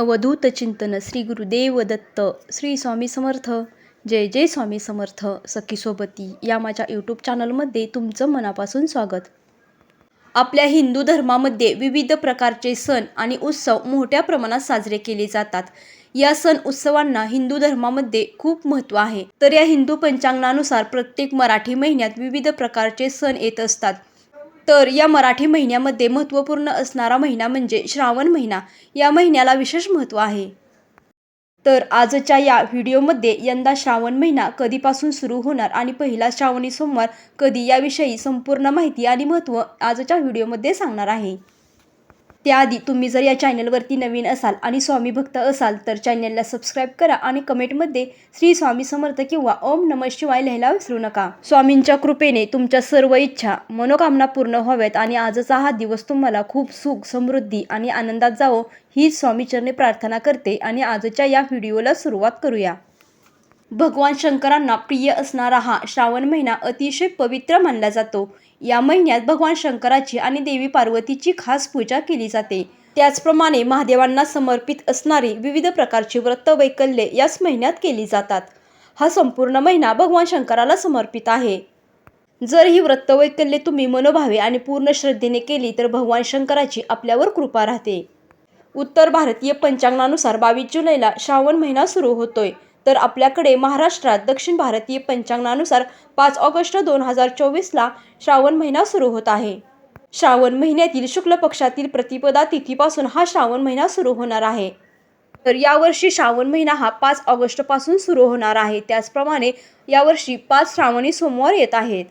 अवधूत चिंतन श्री गुरुदेव दत्त श्री स्वामी समर्थ. जय जय स्वामी समर्थ सखीसोबती या माझ्या यूट्यूब चॅनलमध्ये तुमचं मनापासून स्वागत. आपल्या हिंदू धर्मामध्ये विविध प्रकारचे सण आणि उत्सव मोठ्या प्रमाणात साजरे केले जातात. या सण उत्सवांना हिंदू धर्मामध्ये खूप महत्त्व आहे. तर या हिंदू पंचांगानुसार प्रत्येक मराठी महिन्यात विविध प्रकारचे सण येत असतात. तर या मराठी महिन्यामध्ये महत्त्वपूर्ण असणारा महिना म्हणजे श्रावण महिना. या महिन्याला विशेष महत्त्व आहे. तर आजच्या या व्हिडिओमध्ये यंदा श्रावण महिना कधीपासून सुरू होणार आणि पहिला श्रावणी सोमवार कधी याविषयी संपूर्ण माहिती आणि महत्त्व आजच्या व्हिडिओमध्ये सांगणार आहे. त्याआधी तुम्ही जर या चॅनलवरती नवीन असाल आणि स्वामी भक्त असाल तर चॅनलला सबस्क्राईब करा आणि कमेंटमध्ये श्री स्वामी समर्थ किंवा ओम नम शिवाय लिहायला विसरू नका. स्वामींच्या कृपेने तुमच्या सर्व इच्छा मनोकामना पूर्ण व्हाव्यात आणि आजचा हा दिवस तुम्हाला खूप सुख समृद्धी आणि आनंदात जावो हीच स्वामीचरणी प्रार्थना करते आणि आजच्या या व्हिडिओला सुरुवात करूया. भगवान शंकरांना प्रिय असणारा हा श्रावण महिना अतिशय पवित्र मानला जातो. या महिन्यात भगवान शंकराची आणि देवी पार्वतीची खास पूजा केली जाते. त्याचप्रमाणे महादेवांना समर्पित असणारी विविध प्रकारची व्रत वैकल्ये याच महिन्यात केली जातात. हा संपूर्ण महिना भगवान शंकराला समर्पित आहे. जर ही व्रत वैकल्ये तुम्ही मनोभावे आणि पूर्ण श्रद्धेने केली तर भगवान शंकराची आपल्यावर कृपा राहते. उत्तर भारतीय पंचांगानुसार बावीस जुलैला श्रावण महिना सुरू होतोय. तर आपल्याकडे महाराष्ट्रात दक्षिण भारतीय पंचांगानुसार पाच ऑगस्ट दोन हजार चोवीसला श्रावण महिना सुरू होत आहे. श्रावण महिन्यातील शुक्ल पक्षातील प्रतिपदा तिथीपासून हा श्रावण महिना सुरू होणार आहे. तर यावर्षी श्रावण महिना हा पाच ऑगस्टपासून सुरू होणार आहे. त्याचप्रमाणे यावर्षी पाच श्रावणी सोमवार येत आहेत.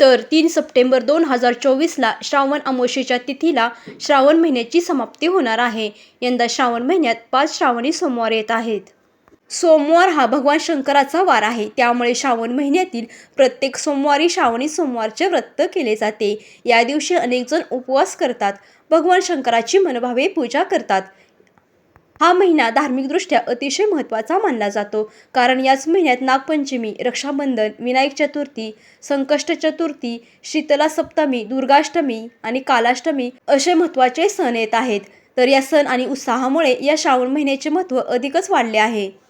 तर तीन सप्टेंबर दोन हजार चोवीसला श्रावण अमावस्येच्या तिथीला श्रावण महिन्याची समाप्ती होणार आहे. यंदा श्रावण महिन्यात पाच श्रावणी सोमवार येत आहेत. सोमवार हा भगवान शंकराचा वार आहे. त्यामुळे श्रावण महिन्यातील प्रत्येक सोमवारी श्रावणी सोमवारचे व्रत केले जाते. या दिवशी अनेक जण उपवास करतात. भगवान शंकराची मनभावे पूजा करतात. हा महिना धार्मिकदृष्ट्या अतिशय महत्त्वाचा मानला जातो. कारण याच महिन्यात नागपंचमी रक्षाबंधन विनायक चतुर्थी संकष्ट चतुर्थी शीतला सप्तमी दुर्गाष्टमी आणि कालाष्टमी असे महत्त्वाचे सण येत आहेत. तर या सण आणि उत्साहामुळे या श्रावण महिन्याचे महत्त्व अधिकच वाढले आहे.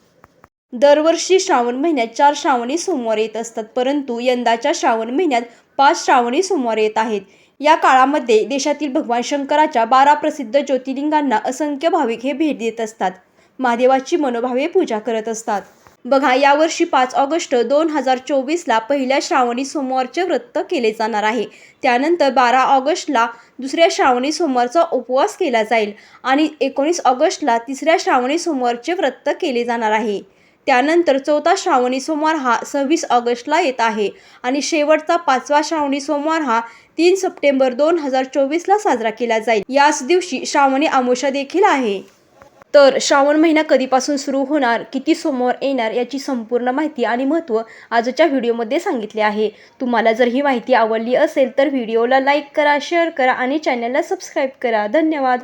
दरवर्षी श्रावण महिन्यात चार श्रावणी सोमवार येत असतात परंतु यंदाच्या श्रावण महिन्यात पाच श्रावणी सोमवार येत आहेत. या काळामध्ये देशातील भगवान शंकराच्या बारा प्रसिद्ध ज्योतिर्लिंगांना असंख्य भाविक हे भेट देत असतात. महादेवाची मनोभावे पूजा करत असतात. बघा यावर्षी पाच ऑगस्ट दोन हजार चोवीसला पहिल्या श्रावणी सोमवारचे व्रत केले जाणार आहे. त्यानंतर बारा ऑगस्टला दुसऱ्या श्रावणी सोमवारचा उपवास केला जाईल आणि एकोणीस ऑगस्टला तिसऱ्या श्रावणी सोमवारचे व्रत केले जाणार आहे. त्यानंतर चौथा श्रावणी सोमवार हा सव्वीस ऑगस्टला येत आहे आणि शेवटचा पाचवा श्रावणी सोमवार हा तीन सप्टेंबर दोन हजार चोवीसला साजरा केला जाईल. याच दिवशी श्रावणी आमोशा देखील आहे. तर श्रावण महिना कधीपासून सुरू होणार किती सोमवार येणार याची संपूर्ण माहिती आणि महत्त्व आजच्या व्हिडिओमध्ये सांगितले आहे. तुम्हाला जर ही माहिती आवडली असेल तर व्हिडिओला लाईक करा शेअर करा आणि चॅनलला सबस्क्राईब करा. धन्यवाद.